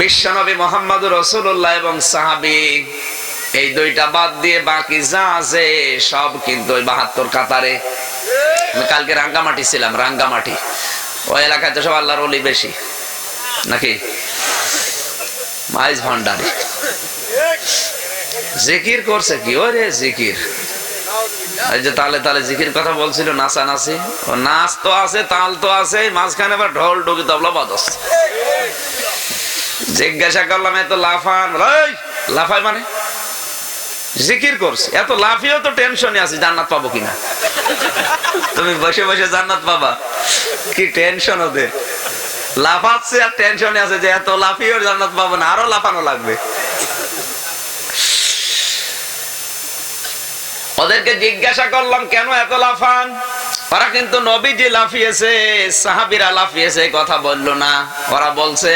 বিশ্বনবী মোহাম্মদ রসুল্লাহ এবং সাহাবি, এই দুইটা বাদ দিয়ে বাকি যা আছে সব কিন্তু ওই বাহাত্তর কাতারে। আমি কালকে রাঙ্গামাটি ছিলাম, রাঙ্গামাটি। ওই এলাকায় তো সব আল্লাহর অলি বেশি। নাকি? মাইজ ভান্ডারি। জিকির করছে কি? ওরে জিকির। এই যে তালে তালে জিকির কথা বলছিল, নাচা নাচি। ও নাচ তো আছে, তাল তো আছে, মাঝখানে আবার ঢোল ডুকি তবলা বাজছে জিজ্ঞাসা করলাম, এত লাফান? লাফাই মানে? জিকির করছে। এত লাফিয়েও তো টেনশনে আছে, জান্নাত পাবো কিনা? তুমি বসে বসে জান্নাত পাবা। কি টেনশন ওদের? লাফাচ্ছে আর টেনশনে আছে যে, এত লাফিয়েও জান্নাত পাবো না, আরও লাফানো লাগবে। ওদেরকে জিজ্ঞাসা করলাম, কেন এত লাফান? ওরা কিন্তু নবীজি লাফিয়েছে, সাহাবিরা লাফিয়েছে, কথা বলল না। ওরা বলছে,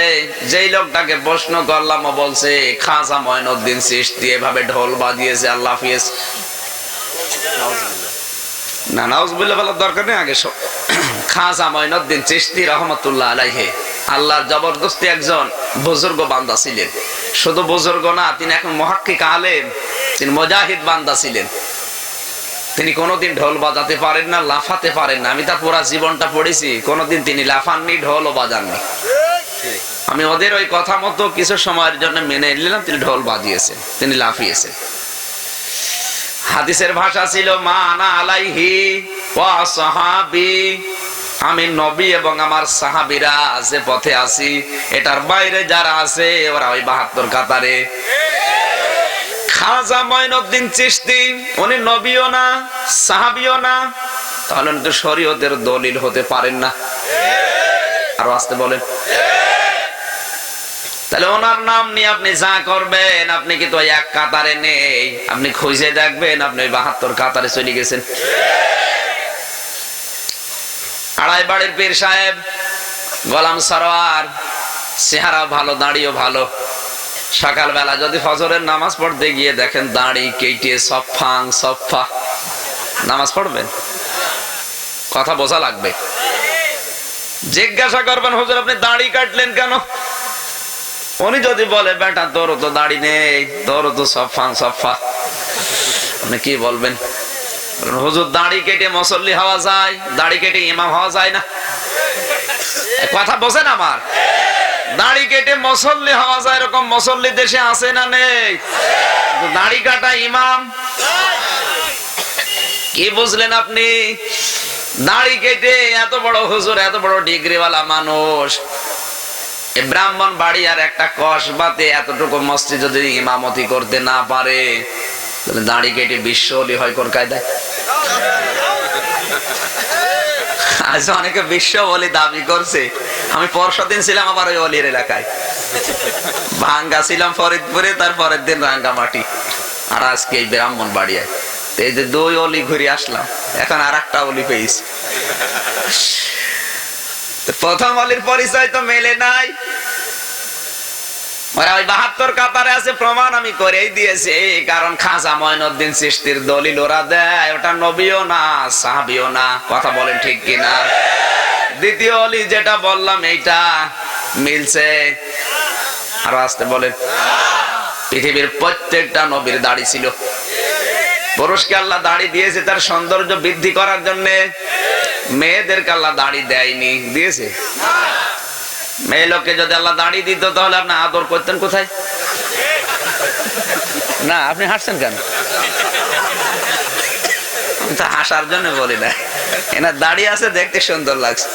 যেই লোকটাকে প্রশ্ন করলাম, ও বলছে, খাজা ময়নুদ্দিন সৃষ্টি এভাবে ঢোল বাজিয়েছে আর লাফিয়েছে না, নাউজুবিল্লাহ বলার দরকার নেই, আগে সব খাজা ময়নুদ্দিন চিশতি রহমতুল্লাহ আলাইহে, আল্লাহর জবরদস্তি একজন বুজুর্গ বান্দা ছিলেন। শুধু বুজুর্গ না, তিনি এখন মহাক্কিক আলেম, তিনি মুজাহিদ বান্দা ছিলেন। তিনি কোনোদিন ঢোল বাজাতে পারেন না, লাফাতে পারেন না। আমি তার পুরা জীবনটা পড়েছি, কোনোদিন তিনি লাফাননি, ঢোলও বাজাননি। আমি ওদের ওই কথা মতো কিছু সময়ের জন্য মেনে নিলাম, তিনি ঢোল বাজিয়েছেন তিনি লাফিয়েছেন হাদিসের ভাষা ছিল মা আনা আলাইহি সাহাবি। আমি নবী এবং আমার সাহাবিরা আছে পথে আছি, এটার বাইরে যারা আছে, ওরা ওই বাহাত্তর কাতারে। খাজা ময়নুদ্দিন চিশতি, উনি নবীও না, সাহাবিও না, তাহলে তো শরীয়তের দলিল হতে পারেন না। আরও আসতে বলেন। তাহলে ওনার নাম নিয়ে আপনি যা করবেন, আপনি কি তো এক কাতারে নেই? আপনি খুঁজে দেখবেন, আপনি ওই বাহাত্তর কাতারে চলে গেছেন। আড়াই বাড়ির পীর সাহেব, গোলাম সরোয়ার চেহারা ভালো দাঁড়িয়েও ভালো। সকালবেলা যদি ফজরের নামাজ পড়তে গিয়ে দেখেন দাঁড়ি কেটে সফাং সফা নামাজ পড়বেন কথা বোঝা লাগবে। জিজ্ঞাসা করবেন, হুজুর, আপনি দাড়ি কাটলেন কেন? উনি যদি বলে, বেটা, তোর তো দাড়ি নেই, তোর তো সফাং সফা আপনি কি বলবেন? হুজুর, দাড়ি কেটে মুসল্লি হওয়া যায়, দাড়ি কেটে ইমাম হওয়া যায় না। কথা বোঝেন আমার? দাড়ি কেটে মুসল্লি হওয়া যায়, এরকম মুসল্লি দেশে আছে না নেই? দাড়ি কাটা ইমাম? কি বুঝলেন আপনি? দাড়ি কেটে এত বড় হুজুর, এত বড় ডিগ্রিওয়ালা মানুষ। ব্রাহ্মণ বাড়ি আর একটা কসবাতে এতটুকু মসজিদ যদি ইমামতি করতে না পারে, তাহলে দাড়ি কেটে বিশ্ব হয় কোন কায়দায়? আজ অনেকে বিশ্ব বলে দাবি করছে। আমি পরশু দিন ছিলাম আবার ওই অলির এলাকায়। ভাঙ্গা ছিলাম ফরিদপুরে, তার পরের দিন রাঙ্গামাটি আর আজকে এই ব্রাহ্মণ বাড়িয়ায় এই যে দুই অলি ঘুরে আসলাম। এখন আর একটা অলি পেয়েছি। প্রথম অলির পরিচয় তো মেলে নাই। ওরা ওই বাহাত্তর কাতারে আছে, প্রমাণ আমি করেই দিয়েছি। কারণ খাজা ময়নুদ্দিন সৃষ্টির দলিল ওরা দেয়। ওটা নবীও না, সাহাবিও না। কথা বলেন ঠিক কিনা? দ্বিতীয় অলি যেটা বললাম, এইটা মিলছে। আরও আসতে বলেন। পৃথিবীর প্রত্যেকটা নবীর দাড়ি ছিল। পুরুষকে আল্লাহ দাড়ি দিয়েছে, তার সৌন্দর্য বৃদ্ধি করার জন্য। মেয়েদেরকে আল্লাহ দাড়ি দেয়নি। দিয়েছে? মেয়ে লোককে যদি আল্লাহ দাড়ি দিত, তাহলে আপনি আদর করতেন কোথায়? না, আপনি হাসছেন কেন? হাসার জন্য বলি না। এনার দাড়ি আছে, দেখতে সুন্দর লাগছে।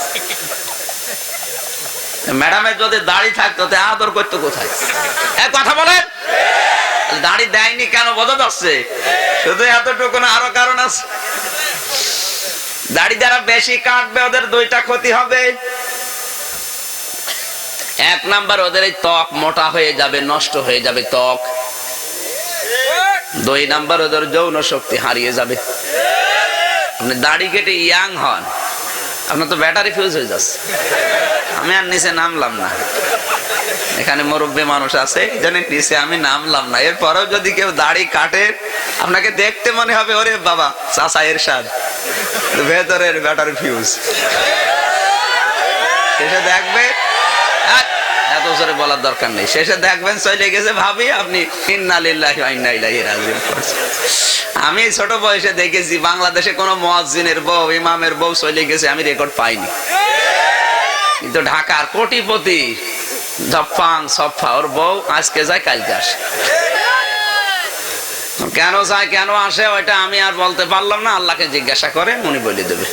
ম্যাডামের যদি দাড়ি থাকতো আদর করতো কোথায়? এক কথা বলেন। দাড়ি দেয়নি কেন, বোঝা যাচ্ছে? শুধু এতটুকু না, আরও কারণ আছে। দাড়ি যারা বেশি কাটবে, ওদের দুইটা ক্ষতি হবে। এক নাম্বার ওদের এই ত্বক মোটা হয়ে যাবে নষ্ট হয়ে যাবে ত্বক। দুই নাম্বার ওদের যৌন শক্তি হারিয়ে যাবে। আপনি দাড়ি কেটে ইয়াং হন আপনার তো ব্যাটারি ফিউজ হয়ে যাচ্ছে। আমি আর নিচে নামলাম না। এখানে মুরব্বী মানুষ আছে জানি নিচে আমি নামলাম না। এরপরেও যদি কেউ দাড়ি কাটে আপনাকে দেখতে মনে হবে ওরে বাবা চাষা এর স্বাদ ভেতরের ব্যাটারি ফিউজ শেষে দেখবে "আহ, এত জোরে বলার দরকার নেই। শেষে দেখবেন চলে গেছে ভাবি, আপনি। আমি ছোট বয়সে দেখেছি, বাংলাদেশে কোনো মুয়াজ্জিনের বউ, ইমামের বউ চলে গেছে, আমি রেকর্ড পাইনি। কিন্তু ঢাকার কোটিপতি জফাং সফা, ওর বউ আজকে যায়, কালকে আসে। কেন যায়, কেন আসে, ওইটা আমি আর বলতে পারলাম না, আল্লাহকে জিজ্ঞাসা করে, উনি বলে দেবে।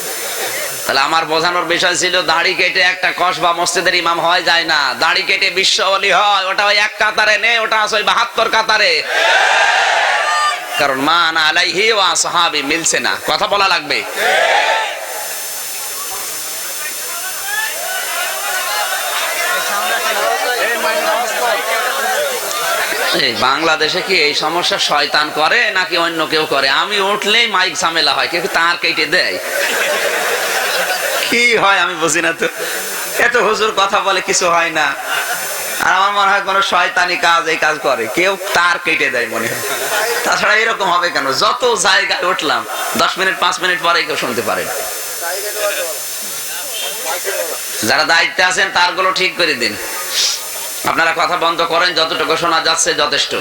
তাহলে আমার বোঝানোর বিষয় ছিল, দাড়ি কেটে একটা কসবা মসজিদের ইমাম হয় যায় না। দাড়ি কেটে বিশ্ব অলি হয়, ওটা ওই এক কাতারে নে, ওটা আছে ওই বাহাত্তর কাতারে। কারণ মান আলাইহি ওয়া সাহাবি মিলছে না। কথা বলা লাগবে? বাংলাদেশে কি এই সমস্যা শয়তান করে নাকি অন্য কেউ করে? আমি উঠলেই মাইক ঝামেলা হয় কিন্তু তার কেটে দেয়? কি হয় আমি বুঝি না তো। এত হুজুর কথা বলে কিছু হয় না। আর আমার মনে হয় কোনো শয়তানি কাজ এই কাজ করে। কেউ তার কেটে দেয় মনে হয়। তাছাড়া এরকম হবে কেন? যত জায়গায় উঠলাম, দশ মিনিট, পাঁচ মিনিট পরে কেউ শুনতে পারে যারা দায়িত্বে আছেন, তারগুলো ঠিক করে দিন। আপনারা কথা বন্ধ করেন, যতটুকু শোনা যাচ্ছে যথেষ্ট।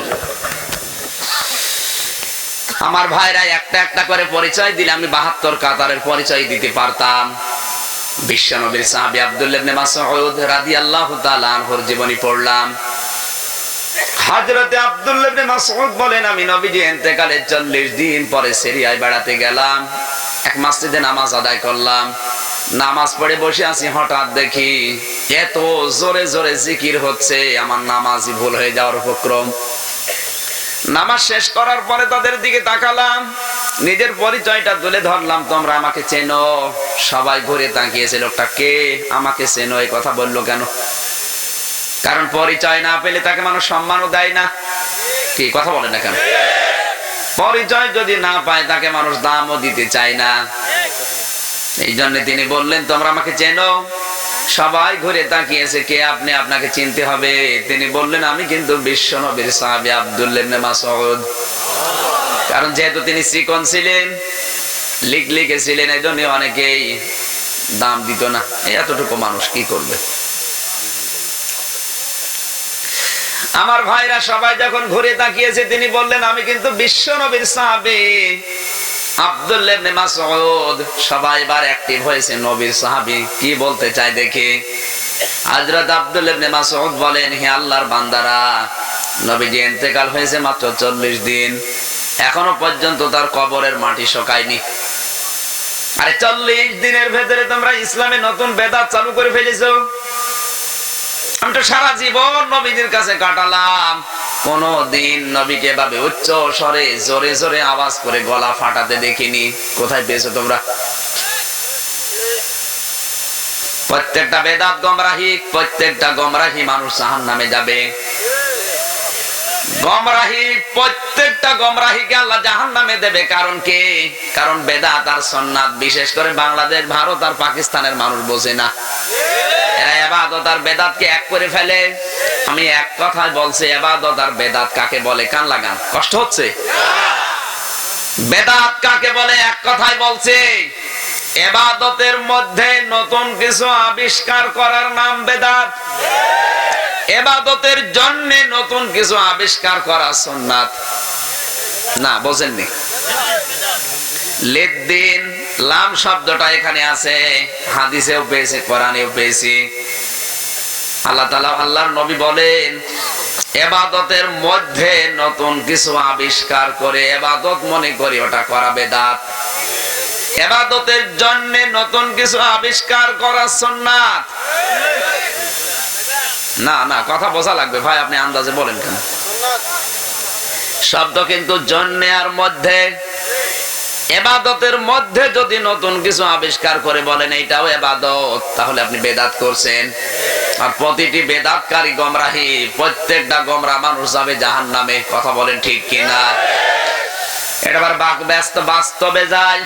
আমার ভাইরা একটা একটা করে পরিচয় দিলে আমি বাহাত্তর কাতারের পরিচয় দিতে পারতাম। বিশ্বনবীর সাহাবী আব্দুল্লাহ জীবনী পড়লাম। আব্দুল্লাহ বলেন, আমি নবীজি ইন্তেকালের 40 দিন পরে সিরিয়ায় বেড়াতে গেলাম। এক নামাজ আদায় করলাম। নামাজ পড়ে বসে আছি, হঠাৎ দেখি এত জোরে জোরে জিকির হচ্ছে, আমার নামাজই ভুল হয়ে যাওয়ার উপক্রম। নামাজ শেষ করার পরে তাদের দিকে তাকালাম। নিজের পরিচয়টা তুলে ধরলাম, তোমরা আমাকে চেনো। সবাই ঘুরে তাকিয়েছে, লোকটা কে? আমাকে চেনো, এই কথা বলল কেন? কারণ পরিচয় না পেলে তাকে মানুষ সম্মানও দেয় না। কি, কথা বলে না কেন? পরিচয় যদি না পায়, তাকে মানুষ দামও দিতে চায় না। এই জন্য তিনি বললেন, তোমরা আমাকে চেনো। সবাই ঘুরে তাকিয়েছে, কে আপনি? আপনাকে চিনতে হবে। তিনি বললেন, আমি কিন্তু বিশ্ব নবীর সাহাবী আব্দুল্লাহ ইবনে মাসউদ। কারণ যেহেতু তিনি চিকন ছিলেন, লিখ লিখেছিলেন, এই জন্য অনেকেই দাম দিত না। এতটুকু মানুষ কি করবে? আমার ভাইরা সবাই যখন ঘুরে তাকিয়েছে, তিনি বললেন, আমি কিন্তু বিশ্ব নবীর সাহাবী। আব্দুল্লাহ ইবনে মাসউদ সবাই এবার অ্যাক্টিভ হয়েছে নবীর সাহাবি। কি বলতে চাই দেখে? হযরত আব্দুল্লাহ ইবনে মাসউদ বলেন, হে আল্লাহর বান্দারা, নবীজি ইন্তেকাল হয়েছে মাত্র 40 দিন। এখনও পর্যন্ত তার কবরের মাটি শোকায়নি। আরে 40 দিনের ভেতরে তোমরা ইসলামে নতুন বেদাত চালু করে ফেলেছো। আমি তো সারা জীবন নবীদের কাছে কাটালাম। নবীকে ভাবে উচ্চ স্বরে, জোরে জোরে আওয়াজ করে গলা ফাটাতে দেখিনি। কোথায় পেয়েছ তোমরা? প্রত্যেকটা বেদাত গমরাহি, প্রত্যেকটা গমরাহি মানুষ জাহান নামে যাবে। গমরাহি, প্রত্যেকটা গমরাহিকে আল্লাহ জাহান নামে দেবে। কারণ কি? কারণ বেদাত আর সন্ন্যাত বিশেষ করে বাংলাদেশ, ভারত আর পাকিস্তানের মানুষ বোঝে না। এক কথায় বলছি, এবাদত আর কাকে বলে? কান লাগান। কষ্ট হচ্ছে? কাকে বলে? এক কথায় বলছে, এবাদতের মধ্যে নতুন কিছু আবিষ্কার করার নাম বেদাত। এবাদতের জন্য নতুন কিছু আবিষ্কার করা সুন্নাত। না, বোঝেননি। লেদ্দিন লাম শব্দটা এখানে আছে। হাদিসেও পেয়েছে, কোরআনেও পেয়েছি। আল্লাহ তালা আল্লাহর নবী বলেন, এবাদতের মধ্যে নতুন কিছু আবিষ্কার করে, এবাদত মনে করি, ওটা করা বেদাত। এবাদতের জন্য নতুন কিছু আবিষ্কার করা সুন্নাত। না না, কথা বোঝা লাগবে। ভাই, আপনি আন্দাজে বলেন কেন? শব্দ কিন্তু জন্যে আর মধ্যে, এবাদতের মধ্যে যদি নতুন কিছু আবিষ্কার করে বলেন, এইটাও এবাদত। তাহলে আপনি বেদাত করছেন। আর প্রতিটি বেদাতকারী গমরাহি, প্রত্যেকটা গমরা মানুষ যাবে জাহান নামে কথা বলেন ঠিক কিনা? এটা আবার বাক ব্যস্ত বাস্তবে যায়।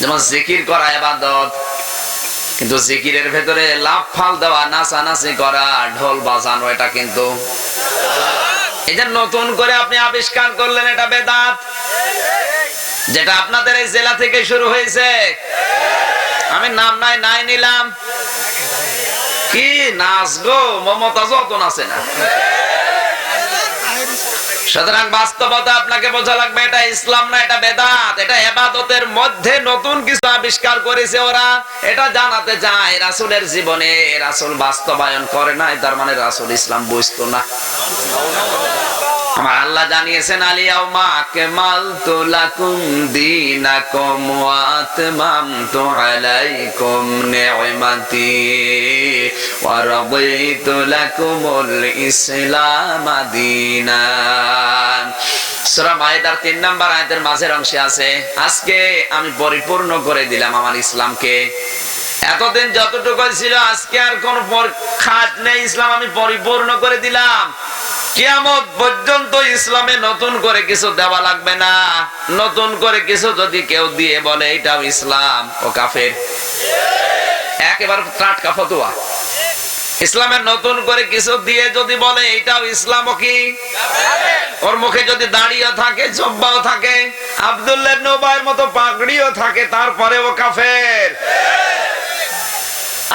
যেমন জিকির করা এবাদত কিন্তু জিকিরের ভেতরে লাভ ফাল দেওয়া, নাচানাচি করা, ঢোল বাজানো, এটা কিন্তু। যে নতুন করে আপনি আবিষ্কার করলেন এটা বেদাত, যেটা আপনাদের এই জেলা থেকে শুরু হয়েছে। আমি নাম নাই নাই নিলাম। কি নাচ গো? মমতাজ অত নাচে না। সুতরাং বাস্তবতা আপনাকে বোঝা লাগবে, এটা ইসলাম না, এটা বেদাত, এটা এবাদতের মধ্যে নতুন কিছু আবিষ্কার করেছে ওরা। এটা জানাতে চায়, রাসুলের জীবনে রাসুল বাস্তবায়ন করে নাই, তার মানে রাসুল ইসলাম বুঝতো না। আল্লাহ জানিয়েছেন আলিয়াউমা আকমালতু লাকুম দীনাকুম ওয়া আতমামতু আলাইকুম নি'মাতি ওয়া রাদিতু লাকুমুল ইসলাম দীনান সূরা মাইদার 3 নাম্বার আয়াতের মাঝের অংশে আছে, আজকে আমি পরিপূর্ণ করে দিলাম আমার ইসলামকে। এতদিন যতটুকু ছিল, আজকে আর কোন খাট নেই ইসলাম, আমি পরিপূর্ণ করে দিলাম। কিয়ামত পর্যন্ত ইসলামে নতুন করে কিছু দেওয়া লাগবে না। নতুন করে কিছু যদি কেউ দিয়ে বলে, এটাও ইসলাম। ও কাফের। একেবারে টাটকা ফতুয়া। ইসলামের নতুন করে কিছু দিয়ে যদি বলে, এটাও ইসলাম কি? ওর মুখে যদি দাঁড়িয়ে থাকে, জব্বাও থাকে, আব্দুল্লাহ নবাইয়ের মতো পাগড়িও থাকে তারপরে ও কাফের।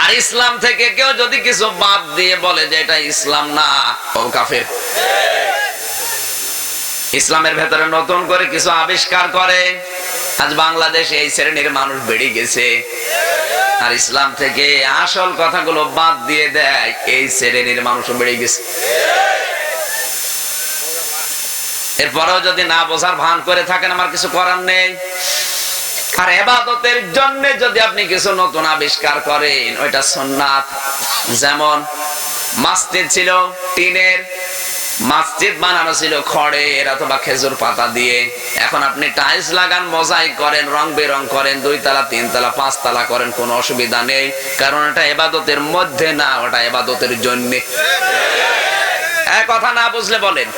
আর ইসলাম থেকে কেউ যদি কিছু বাদ দিয়ে বলে যে এটা ইসলাম না, ও কাফের। ইসলামের ভেতরে নতুন করে কিছু আবিষ্কার করে। আজ বাংলাদেশে এই শ্রেণির মানুষ বেড়ে গেছে। আর ইসলাম থেকে আসল কথাগুলো বাদ দিয়ে দেয়, এই শ্রেণির মানুষ বেড়ে গেছে। এরপরেও যদি না বোঝার ভান করে থাকেন, আমার কিছু করার নেই। আর এবাদতের জন্য যদি আপনি কিছু নতুন আবিষ্কার করেন, ওইটা সোননাথ যেমন মাস্তিদ ছিল টিনের, মসজিদ বানানো ছিল খড়ের অথবা খেজুর পাতা দিয়ে। এখন আপনি টাইলস লাগান, মোজাইক করেন, রং বেরং করেন দুই তালা তিন তালা পাঁচ তালা করেন, কোনো অসুবিধা নেই। কারণ এটা এবাদতের মধ্যে না, ওটা এবাদতের জন্য। কথা না বুঝলে বলেন।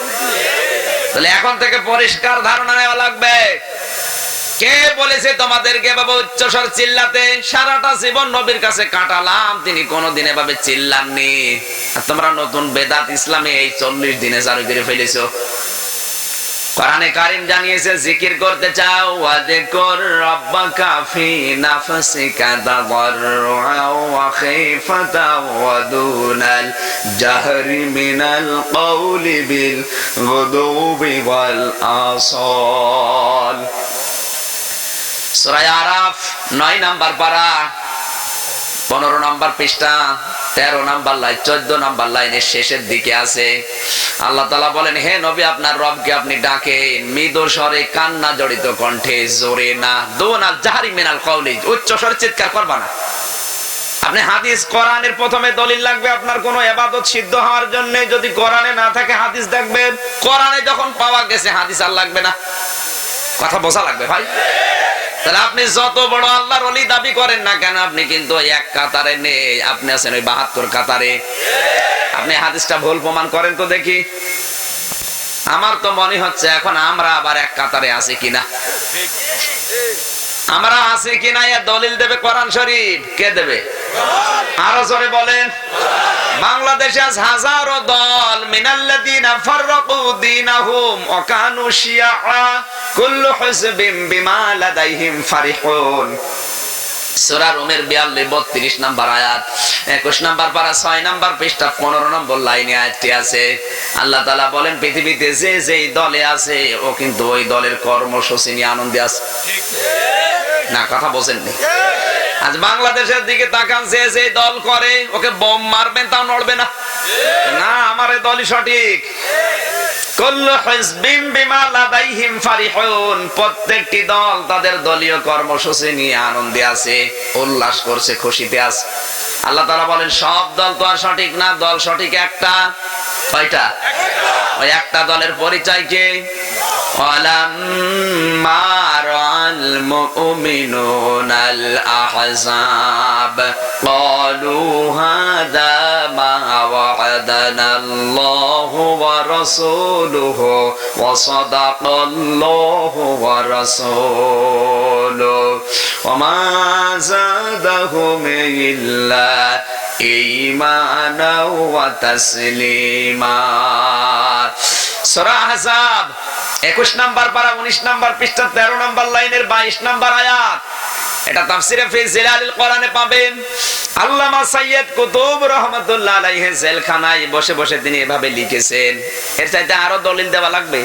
তাহলে এখন থেকে পরিষ্কার ধারণা নেওয়া লাগবে। কে বলেছে তোমাদেরকে বাবা উচ্চস্বর চিল্লাতে? সারাটা জীবন নবীর কাছে কাটালাম, তিনি কোনোদিন এভাবে চিল্লাননি। আর তোমরা নতুন বেদাত ইসলামে এই চল্লিশ দিনে চালু করে ফেলেছো। কোরআনে কারিম জানিয়েছে, জিকির করতে চাও, ওয়াযকুর রাব্বাকা ফি নাফসিকা তাদাররুআ ওয়া খাইফাতা ওয়া দুনাল জাহরি মিনাল কওলি বিল গুদুবি ওয়াল আসল। 9 নাম্বার পারা 15 নাম্বার পৃষ্ঠা, তেরো নাম্বার লাইন, চোদ্দ নাম্বার লাইনের শেষের দিকে আছে। আল্লাহ তালা বলেন, হে নবী, আপনার রবকে আপনি ডাকেন। মৃদু স্বরে কান্না জড়িত কণ্ঠে জোরে না। জাহারি কৌলি উচ্চ স্বরে চিৎকার করবা না। আপনি হাদিস কোরআনের প্রথমে দলিল লাগবে, আপনার কোন এবাদত সিদ্ধ হওয়ার জন্য যদি কোরআনে না থাকে হাদিস দেখবেন কোরআনে যখন পাওয়া গেছে, হাদিস আর লাগবে না। কথা বোঝা লাগবে ভাই? তাহলে আপনি যত বড় আল্লাহর অলি দাবি করেন না কেন আপনি কিন্তু এক কাতারে নেই। আপনি আছেন ওই বাহাত্তর কাতারে। আপনি হাদিসটা ভুল প্রমাণ করেন তো দেখি। আমার তো মনে হচ্ছে এখন আমরা আবার এক কাতারে আছি কিনা। আমরা আছি কিনা দলিল দেবে কোরআন শরীফ। কে দেবে? আরও জোরে বলেন। বাংলাদেশে আজ হাজারো দল মিনাল্লাযিনা ফাররাকু দীনাহুম ওয়া কানু শিয়া কুল্লু হিজবিন বিমা লাদাইহিম ফারিহুন। সূরা রোমের 42 32 নাম্বার আয়াত 21 নাম্বার পারা 6 নাম্বার পৃষ্ঠা 15 নম্বর লাইনে আয়াতটি আছে। আল্লাহ তাআলা বলেন পৃথিবীতে যে যেই দলে আছে ও কিন্তু ওই দলের কর্মসূচি নিয়ে আনন্দে আছে। না কথা বলেননি আজ বাংলাদেশের দিকে তাকান সে সেই দল করে ওকে বম মারবেন তাও নড়বে না। না আমার দলই সঠিক। প্রত্যেকটি দল তাদের দলীয় কর্মসূচি নিয়ে আনন্দে আছে উল্লাস করছে খুশিতে আল্লাহ তারা বলেন সব দল তো আর সঠিক না দল সঠিক একটা। কয়টা? ওই একটা দলের পরিচয় কে? মা المؤمنون الأحزاب. قالوا هذا ما وعدنا الله ورسوله وصدق الله ورسوله. وما زادهم إلا إيمانا وتسليما. سورة أحزاب. 21 নাম্বার পারা 19 নাম্বার পৃষ্ঠা 13 নাম্বার লাইনের 22 নাম্বার আয়াত। এটা তাফসিরে ফি জিলালিল কোরআনে পাবেন। আল্লামা কুতুব রহমাতুল্লাহ আলাইহি জেলখানায় বসে বসে তিনি এভাবে লিখেছেন। এর চাইতে আরও দলিল দেওয়া লাগবে?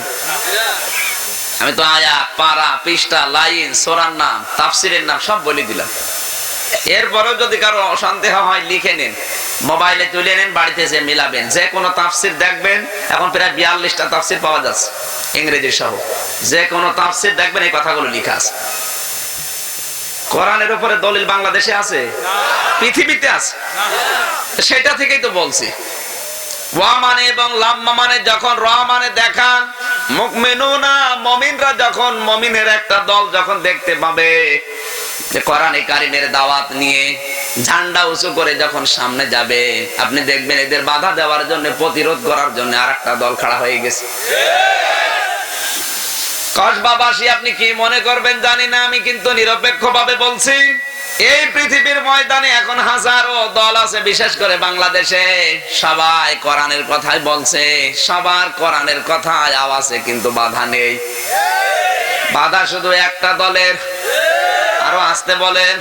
আমি তো আয়া পারা, পৃষ্ঠা, লাইন, সোরার নাম, তাফসিরের নাম সব বলে দিলাম। এরপরেও যদি কারও অশান্তি হয়, লিখে নিন। মোবাইলে তুলে নেন, বাড়িতে যে মিলাবেন, যে কোনো তাফসির দেখবেন। এখন প্রায় বিয়াল্লিশটা তাফসির পাওয়া যাচ্ছে। ইংরেজি সহ। যে কোনো তাফসির দেখবেন, এই কথাগুলো লিখা আছে। কোরআনের উপরে দলিল বাংলাদেশে আছে? পৃথিবীতে আছে? সেটা থেকেই তো বলছি। ওয়া মানে এবং লাম্মা মানে যখন র মানে দেখা মুকমিনুনা মমিনরা যখন মমিনের একটা দল যখন দেখতে পাবে যে কোরআনে কারিমের দাওয়াত নিয়ে ঝান্ডা উঁচু করে যখন সামনে যাবে, আপনি দেখবেন এদের বাধা দেওয়ার জন্য, প্রতিরোধ করার জন্য আর একটা দল খাড়া হয়ে গেছে। কসবাবাসী আপনি কি মনে করবেন? জানি না, আমি কিন্তু নিরপেক্ষ ভাবে বলছি। এই পৃথিবীর ময়দানে এখন হাজারো দল আছে, বিশেষ করে বাংলাদেশে। সবাই কোরআনের কথাই বলছে। সবার কোরআনের কথায় আওয়াজে কিন্তু বাধা নেই। বাধা শুধু একটা দলের। আরও আসতে বলেন।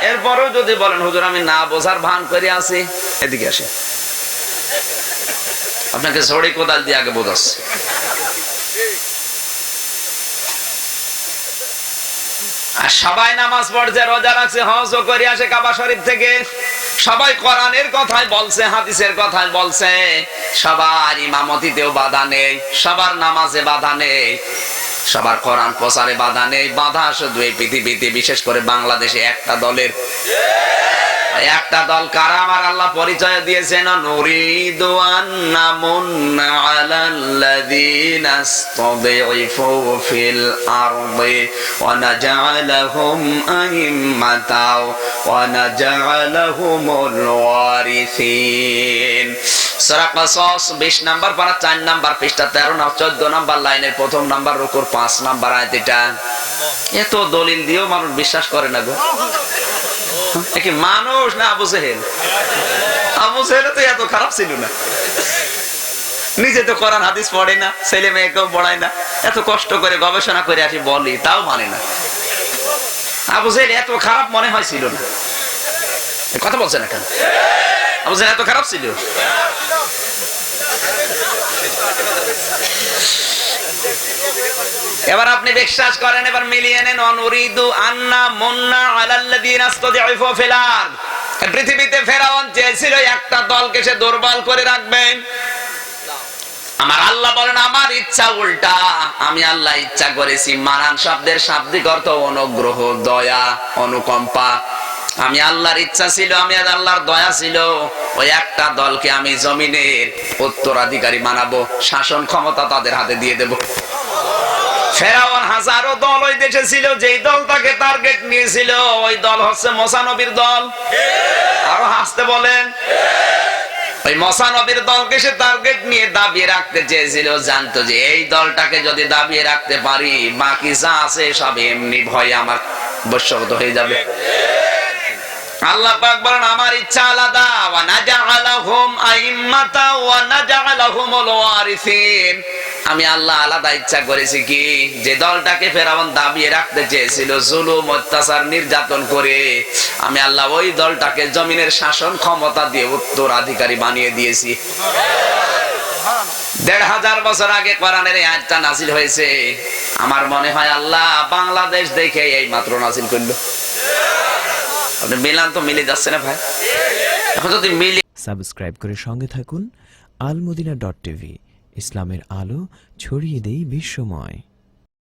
এরপরও যদি বলেন, হুজুর, আমি না বোঝার ভান করে আছি। এদিকে আসে। আপনাকে ছড়ি কোদাল দিয়ে আগে বোঝাচ্ছে। সবাই নামাজ পড়ছে, রোজা রাখছে, হজ করে আসে কাবা শরীফ থেকে। সবাই কোরআনের কথাই বলছে, হাদিসের কথাই বলছে। সবার ইমামতিতেও বাধা নেই, সবার নামাজে বাধা নেই, সবার কোরআন প্রচারে বাধা নেই। বাধা শুধু এই পৃথিবীতে, বিশেষ করে বাংলাদেশে একটা দলের। একটা দল কারা? আল্লাহ পরিচয় দিয়েছেন নুরিদু আন্না মুন্না আলাল্লাযীনা ইসতাদঈফু ফিল আরদি ওয়া নাজআলাহুম আইম্মাতাও ওয়া নাজআলাহুমুল ওয়ারিসিন। সূরা কসস 20 নাম্বার পারা 4 নাম্বার পৃষ্ঠা 13 না 14 নাম্বার লাইনের প্রথম নাম্বার রুকুর 5 নাম্বার আয়াত এটা এত দলিল দিয়েও মানুষ বিশ্বাস করে না গো। কি মানুষ না আবু আবু তো এত খারাপ ছিল না। নিজে তো কোরআন, হাদিস পড়ে না, ছেলে মেয়েকেও পড়ায় না। এত কষ্ট করে গবেষণা করে আসি বলি, তাও মানে না। আবু জেহেল এত খারাপ মনে হয়েছিল না। কথা বলছেন এখন আবু জেহেল এত খারাপ ছিল? এবার আপনি বিশ্বাস করেন, এবার মিলিয়ে নেন, অনুরিদু আন্না মুন্না আলাল্লাযীনা ইসতাদঈফু ফিল আরদ। পৃথিবীতে ফেরাউন চেয়েছিল একটা দলকে সে দুর্বল করে রাখবেন আমার আল্লাহ বলেন, আমার ইচ্ছা উল্টা। আমি আল্লাহ ইচ্ছা করেছি। মারান শব্দের শাব্দিক অর্থ অনুগ্রহ, দয়া, অনুকম্পা। আমি আল্লাহর ইচ্ছা ছিল, আমি আল্লাহর দয়া ছিল। ওই একটা দলকে আমি জমিনের উত্তরাধিকারী বানাবো, শাসন ক্ষমতা তাদের হাতে দিয়ে দেব। জানতো যে এই দলটাকে যদি দাবিয়ে রাখতে পারি, বাকি যা আছে সব এমনি ভয়ে আমার বশ্যগত হয়ে যাবে। আল্লাহ পাক বলেন, আমার ইচ্ছা আলাদা। ওয়া নাজআলাহুম আইম্মাতা ওয়া ওয়ারিসিন। আমি আল্লাহ আলাদা ইচ্ছা করেছি কি? যে দলটাকে ফেরাউন দাবিয়ে রাখতে চেয়েছিল, জুলুম, অত্যাচার, নির্যাতন করে। আমি আল্লাহ ওই দলটাকে জমিনের শাসন ক্ষমতা দিয়ে উত্তরাধিকারী বানিয়ে দিয়েছি। দেড় হাজার বছর আগে কোরআনের এই আয়াতটা নাসিল হয়েছে। আমার মনে হয় আল্লাহ বাংলাদেশ দেখে এই মাত্র নাসিল করল। আপনি মিলান তো মিলে যাচ্ছে না ভাই। এখন যদি মিলে সাবস্ক্রাইব করে সঙ্গে থাকুন, আলমদিনা ডট টিভি, ইসলামের আলো ছড়িয়ে দেই বিশ্বময়।